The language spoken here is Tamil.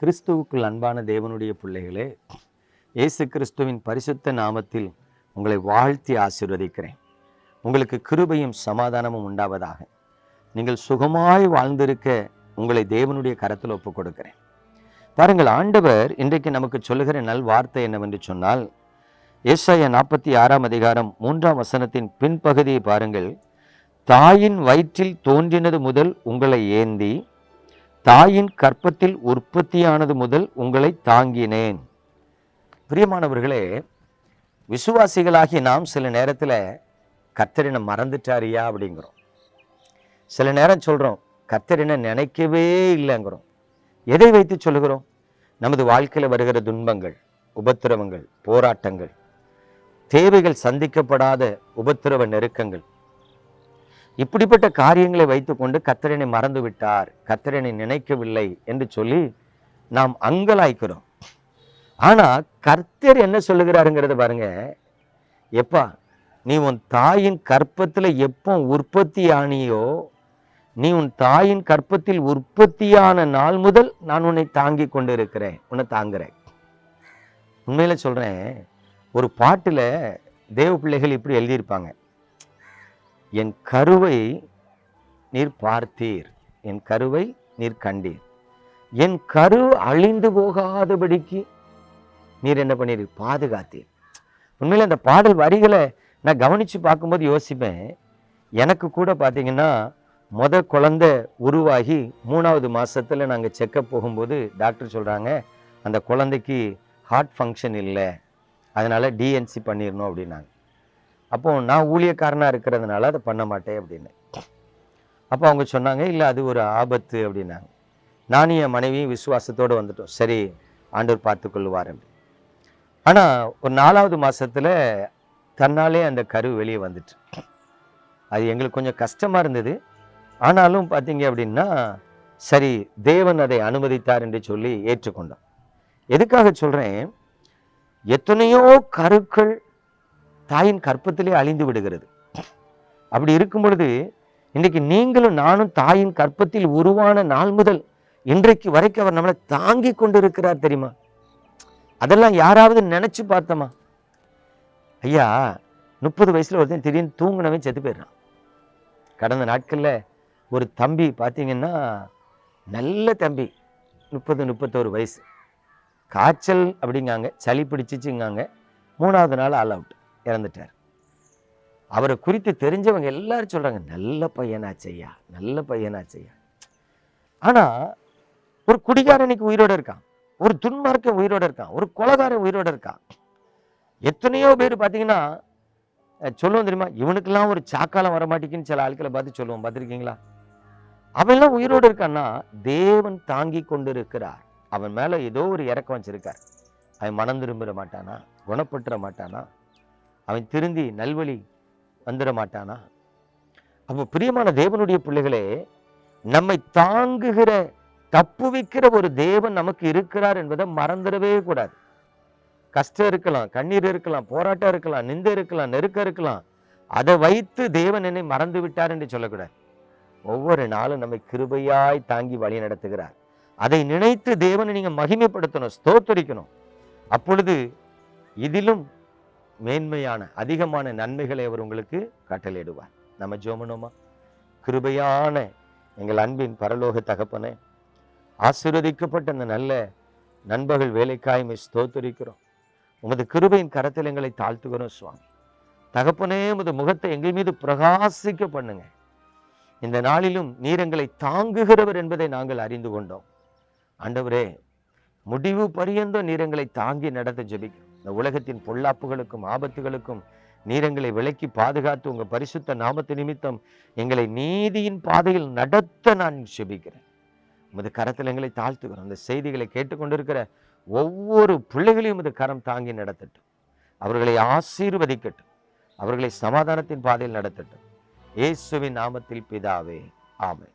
கிறிஸ்துவுக்குள் அன்பான தேவனுடைய பிள்ளைகளே இயேசு கிறிஸ்துவின் பரிசுத்த நாமத்தில் உங்களை வாழ்த்தி ஆசிர்வதிக்கிறேன். உங்களுக்கு கிருபையும் சமாதானமும் உண்டாவதாக. நீங்கள் சுகமாய் வாழ்ந்திருக்க உங்களை தேவனுடைய கரத்தில் ஒப்புக் கொடுக்கிறேன் பாருங்கள் ஆண்டவர் இன்றைக்கு நமக்கு சொல்லுகிற நல் வார்த்தை என்னவென்று சொன்னால் ஏசாய நாற்பத்தி ஆறாம் அதிகாரம் மூன்றாம் வசனத்தின் பின்பகுதியை பாருங்கள். தாயின் வயிற்றில் தோன்றினது முதல் உங்களை ஏந்தி தாயின் கற்பத்தில் உற்பத்தியானது முதல் உங்களை தாங்கினேன். பிரியமானவர்களே விசுவாசிகளாகி நாம் சில நேரத்தில் கத்தரினை மறந்துட்டாரியா அப்படிங்கிறோம். சில நேரம் சொல்கிறோம் கத்தரினை நினைக்கவே இல்லைங்கிறோம். எதை வைத்து சொல்லுகிறோம்? நமது வாழ்க்கையில் வருகிற துன்பங்கள் உபத்திரவங்கள் போராட்டங்கள் தேவைகள் சந்திக்கப்படாத உபத்திரவ நெருக்கங்கள் இப்படிப்பட்ட காரியங்களை வைத்துக்கொண்டு கத்திரனை மறந்து விட்டார் கத்திரனை நினைக்கவில்லை என்று சொல்லி நாம் அங்கலாய்க்கிறோம். ஆனா கர்த்தர் என்ன சொல்லுகிறாருங்கிறத பாருங்க. எப்பா நீ உன் தாயின் கற்பத்தில் எப்போ உற்பத்தி ஆனியோ நீ உன் தாயின் கற்பத்தில் உற்பத்தியான நாள் முதல் நான் உன்னை தாங்கி கொண்டு இருக்கிறேன் உன்னை தாங்குறேன். உண்மையில சொல்றேன் ஒரு பாட்டுல தேவ பிள்ளைகள் இப்படி எழுதியிருப்பாங்க. என் கருவை நீர் பார்த்தீர். என் கருவை நீர் கண்டீர். என் கரு அழிந்து போகாதபடிக்கு நீர் என்ன பண்ணீர்? பாதுகாத்தீர். உண்மையில் அந்த பாடல் வரிகளை நான் கவனித்து பார்க்கும்போது யோசிப்பேன். எனக்கு கூட பார்த்தீங்கன்னா முத குழந்தை உருவாகி மூணாவது மாதத்தில் நாங்கள் செக்கப் போகும்போது டாக்டர் சொல்கிறாங்க அந்த குழந்தைக்கு ஹார்ட் ஃபங்க்ஷன் இல்லை. அதனால் டிஎன்சி பண்ணிடணும் அப்படின்னாங்க. அப்போ நான் ஊழியக்காரனாக இருக்கிறதுனால அதை பண்ண மாட்டேன் அப்படின்னு. அப்போ அவங்க சொன்னாங்க இல்லை அது ஒரு ஆபத்து அப்படின்னாங்க. நானும் என் மனைவியும் விசுவாசத்தோடு வந்துட்டோம். சரி ஆண்டவர் பார்த்துக்கொள்வார் ஆனால் ஒரு நாலாவது மாதத்தில் தன்னாலே அந்த கரு வெளியே வந்துட்டு. அது எங்களுக்கு கொஞ்சம் கஷ்டமாக இருந்தது. ஆனாலும் பார்த்தீங்க அப்படின்னா சரி தேவன் அதை அனுமதித்தார் என்று சொல்லி ஏற்றுக்கொண்டோம். எதுக்காக சொல்கிறேன் எத்தனையோ கருக்கள் தாயின் கற்பத்திலே அழிந்து விடுகிறது. அப்படி இருக்கும் பொழுது இன்றைக்கு நீங்களும் நானும் தாயின் கற்பத்தில் உருவான நாள் முதல் இன்றைக்கு வரைக்கும் அவர் நம்மளை தாங்கி கொண்டு இருக்கிறார் தெரியுமா? அதெல்லாம் யாராவது நினைச்சு பார்த்தோமா? ஐயா முப்பது வயசுல ஒருத்தன் திடீர்னு தூங்கினவன் செத்து போயிடுறான். கடந்த நாட்கள்ல ஒரு தம்பி பார்த்தீங்கன்னா நல்ல தம்பி முப்பது முப்பத்தோரு வயசு. காய்ச்சல் அப்படிங்காங்க சளி பிடிச்சிச்சுங்காங்க மூணாவது நாள் ஆல் அவுட். இறந்துட்டார். அவரை குறித்து தெரிஞ்சவங்க எல்லாரும் சொல்றாங்க நல்ல பையனாச்சையா நல்ல பையனாச்சையா ஆனா ஒரு குடிகாரனுக்கு உயிரோட இருக்கான் ஒரு துன்மார்க்க உயிரோட இருக்கான் ஒரு கொலகாரன் உயிரோட இருக்கான். எத்தனையோ பேர் பார்த்தீங்கன்னா சொல்லுவோம் தெரியுமா? இவனுக்கெல்லாம் ஒரு சாக்காலம் வரமாட்டேங்குன்னு சில ஆட்களை பார்த்து சொல்லுவோம் பார்த்துருக்கீங்களா? அவன்லாம் உயிரோடு இருக்கான்னா தேவன் தாங்கி கொண்டு இருக்கிறார் அவன் மேல ஏதோ ஒரு இறக்கம் வச்சிருக்கார். அவன் மனம் திரும்பிட மாட்டானா? குணப்பட்டுற மாட்டானா? அவன் திருந்தி நல்வழி வந்துட மாட்டானா அப்போ பிரியமான தேவனுடைய பிள்ளைகளே நம்மை தாங்குகிற தப்புவிக்கிற ஒரு தேவன் நமக்கு இருக்கிறார் என்பதை மறந்துடவே கூடாது. கஷ்டம் இருக்கலாம் கண்ணீர் இருக்கலாம் போராட்டம் இருக்கலாம் நிந்த இருக்கலாம் நெருக்கம் இருக்கலாம். அதை வைத்து தேவன் என்னை மறந்து விட்டார் என்று சொல்லக்கூடாது. ஒவ்வொரு நாளும் நம்மை கிருபையாய் தாங்கி வழி நடத்துகிறார். அதை நினைத்து தேவனை நீங்கள் மகிமைப்படுத்தணும் ஸ்தோத்தரிக்கணும். அப்பொழுது இதிலும் மேன்மையான அதிகமான நன்மைகளை அவர் உங்களுக்கு கட்டளையிடுவார் நம்ம ஜோமனோமா? கிருபையான எங்கள் அன்பின் பரலோக தகப்பனே ஆசீர்வதிக்கப்பட்ட அந்த நல்ல நண்பர்கள் வேலைக்காய்மை ஸ்தோத்தரிக்கிறோம். உமது கிருபையின் கரத்தில் எங்களை தாழ்த்துகிறோம் சுவாமி. தகப்பனே உமது முகத்தை எங்கள் மீது பிரகாசிக்க பண்ணுங்க. இந்த நாளிலும் நீர் எங்களை தாங்குகிறவர் என்பதை நாங்கள் அறிந்து கொண்டோம். ஆண்டவரே முடிவு பரியந்தம் நீர் எங்களை தாங்கி நடத்த ஜெபிக்கிறோம். இந்த உலகத்தின் பொல்லாப்புகளுக்கும் ஆபத்துகளுக்கும் நீர் எங்களை விலக்கி பாதுகாத்து உங்க பரிசுத்த நாமத்து நிமித்தம் எங்களை நீதியின் பாதையில் நடத்த நான் செபிக்கிறேன். உமது கரத்தில் எங்களை தாழ்த்துக்கிறோம் அந்த செய்திகளை கேட்டுக்கொண்டிருக்கிற ஒவ்வொரு பிள்ளைகளையும் இது கரம் தாங்கி நடத்தட்டும். அவர்களை ஆசீர்வதிக்கட்டும். அவர்களை சமாதானத்தின் பாதையில் நடத்தட்டும். இயேசுவின் நாமத்தில் பிதாவே ஆமை